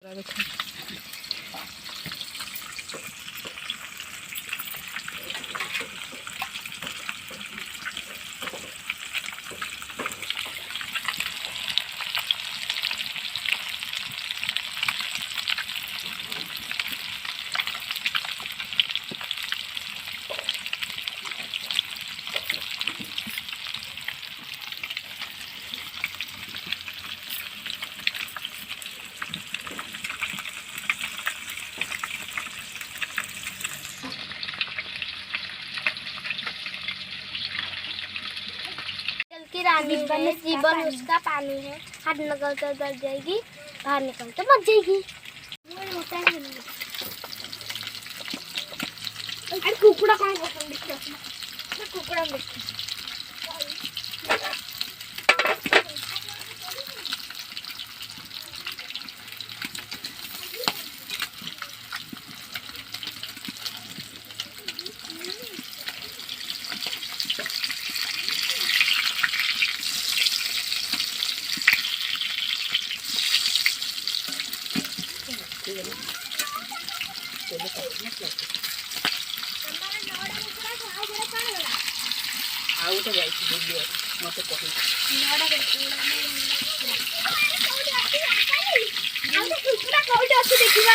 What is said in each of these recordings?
来个空 है जीवन उसका पानी है। हाथ निकल कर डर जाएगी बाहर निकल निकलते मर जाएगी। अरे कुकड़ा कौन पसंद है कुकड़ा देखते ଆଉ ଗୋଟେ ଯାଇଛି ବୁଲିବାକୁ ମୋତେ କହିଛି କୁକୁଡ଼ା କୋଉଠି ଅଛି ଦେଖିବା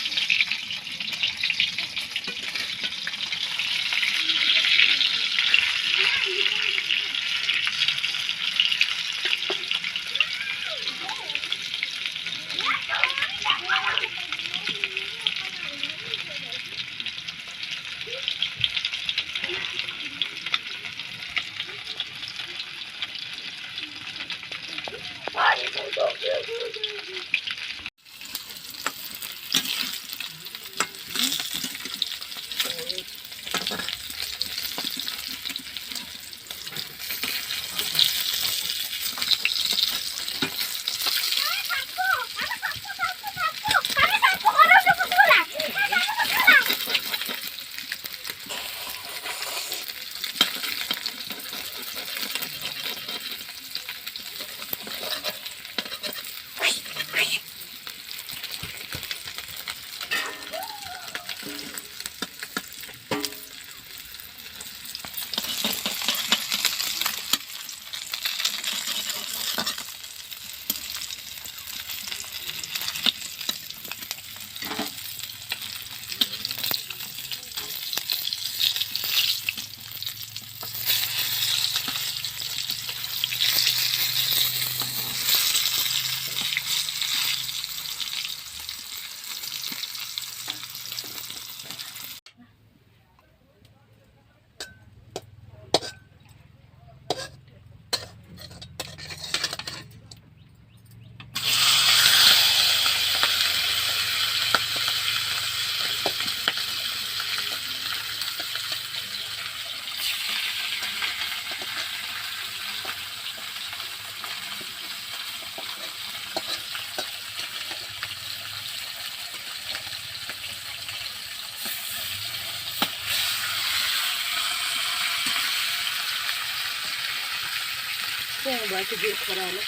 গোটাই লুচিয়ে দিয়েছি করা হলো।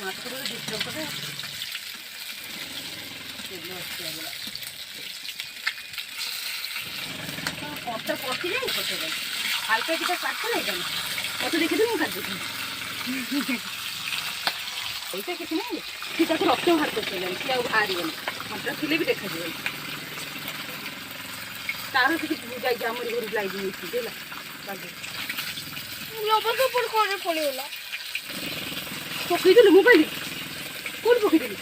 মাছগুলো ডিস্টার্ব করে কতটা কফি নেই কত হালকা যেটা কাটছে না। এটা অত রেখে দেবো কাজ এইটা কিছু নেই সীতাকে রক্তেও হাত করতে গেলেন সে হারিয়েন মনটা খুলে দেখা যাবেন তারও কিছু বুঝাই যে আমার গরু লাই দিয়েছি বুঝলা? লবণ উপর করে পড়ে হলো পকিয়ে দিল মোবাইল কোন পকিয়ে দিলি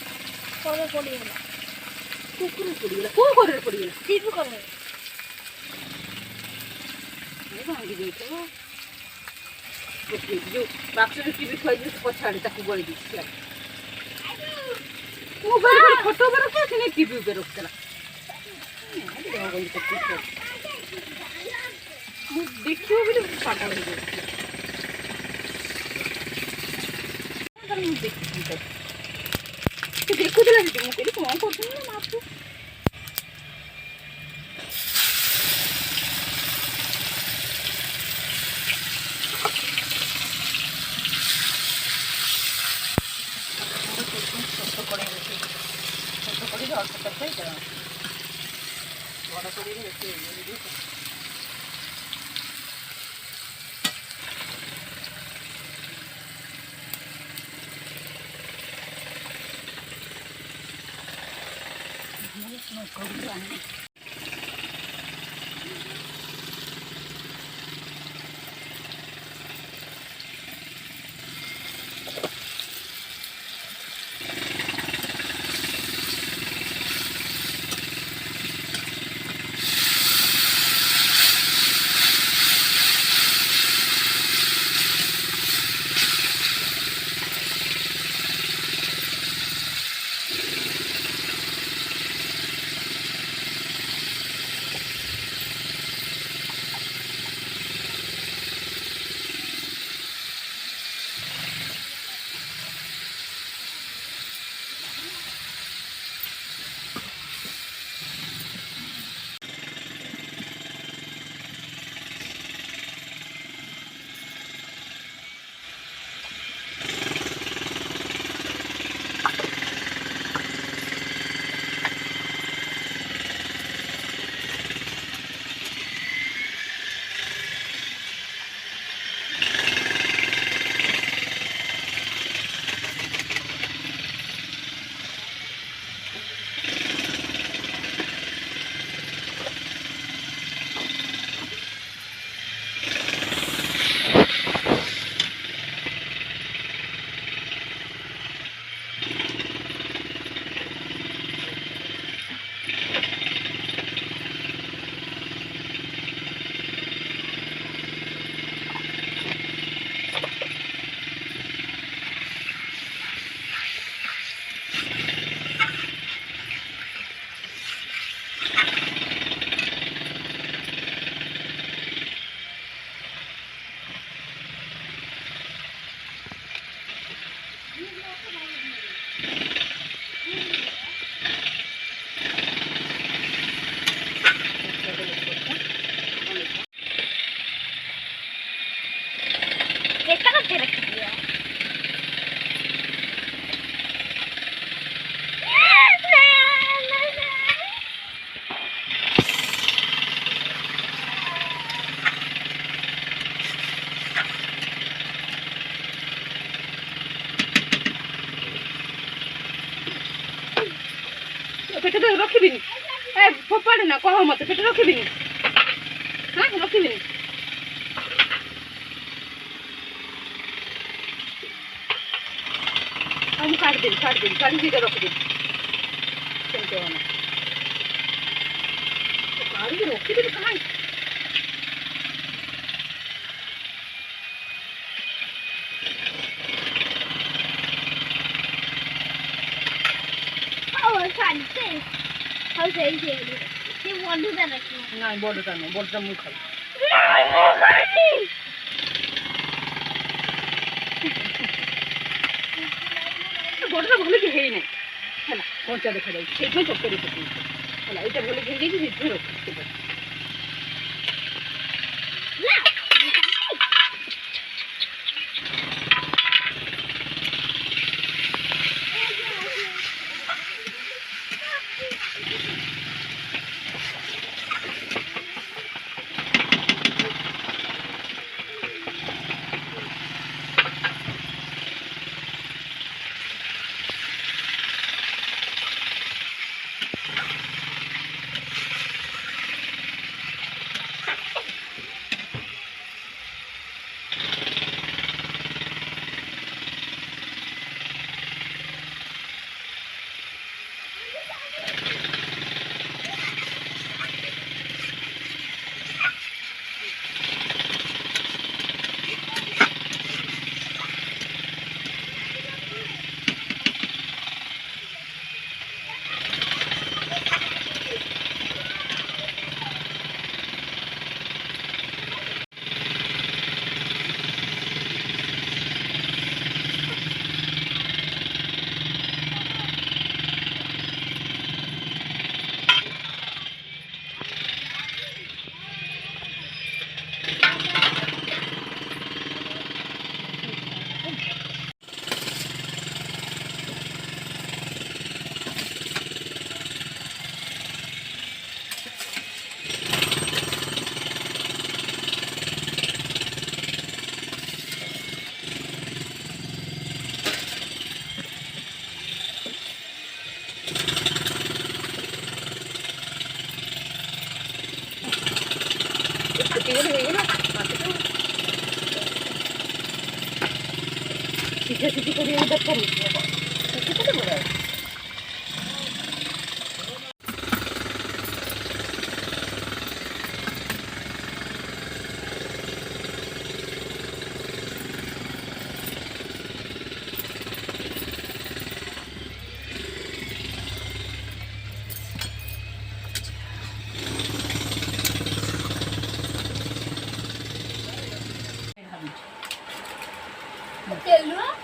করে পড়ে হলো কুকুর পড়ে গেল? কোন করে পড়ে গেল? টিপু করে ভাঙি দিয়েছে ଯୋଉ ବାକ୍ସରେ ଟିଭି ଥୁଆଇଛି ସେ ପଛଆଡ଼େ ତାକୁ ଗଳି ଦେଇଛି ସିଆଡ଼େ ମୋବାଇଲ ଉପରେ ଫଟୋ ଉପରେ ରଖିଥିଲା ସେ ନେଇ ଟିଭି ଉପରେ ରଖିଥିଲା ମୁଁ ଦେଖିବ ବୋଲି ପାଗଳ ହେଇଯାଉଛି ମୁଁ ଦେଖିଛି ତାକୁ। ସେ ଦେଖୁଥିଲା ସେଠି ମୁଁ କହିଲି କଣ କରୁଛନ୍ତି ନା ମାପୁ Ну, когда-нибудь. ପେଟରେ ରଖିବିନି ଏ ଫୋପାଡ଼େ ନା କହ ମତେ ପେଟରେ ରଖିବିନି ହଁ ରଖିବିନି ଆଉ ମୁଁ କାଢ଼ିଦେବି କାଢ଼ିଦେବି କାଢ଼ି ଦିଟା ରଖିଦେବି ସେମିତି ହବ ନା କାଢ଼ିକି ରଖିଦେବି କାହିଁ আনতে হাউ সেই খেয়ে গেল কি বন্ধুটা নাকি না বড়টা না বড়টা মুখ খাবে বড়টা ভালো কি হেই নেই? হ্যাঁ কোনটা দেখা যায়? সেটাই করতে রেখে হ্যাঁ এটা বলে খেয়ে গেছি সেটাই これだったりすればそこでもない Okay, な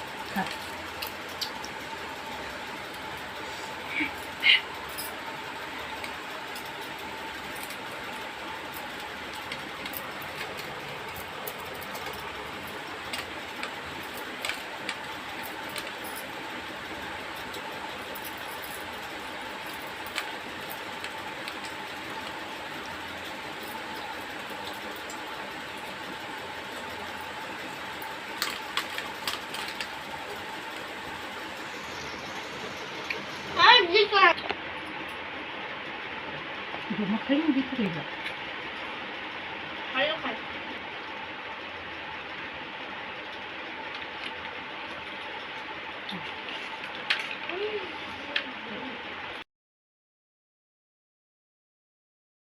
아, 그림 밑으로 이거.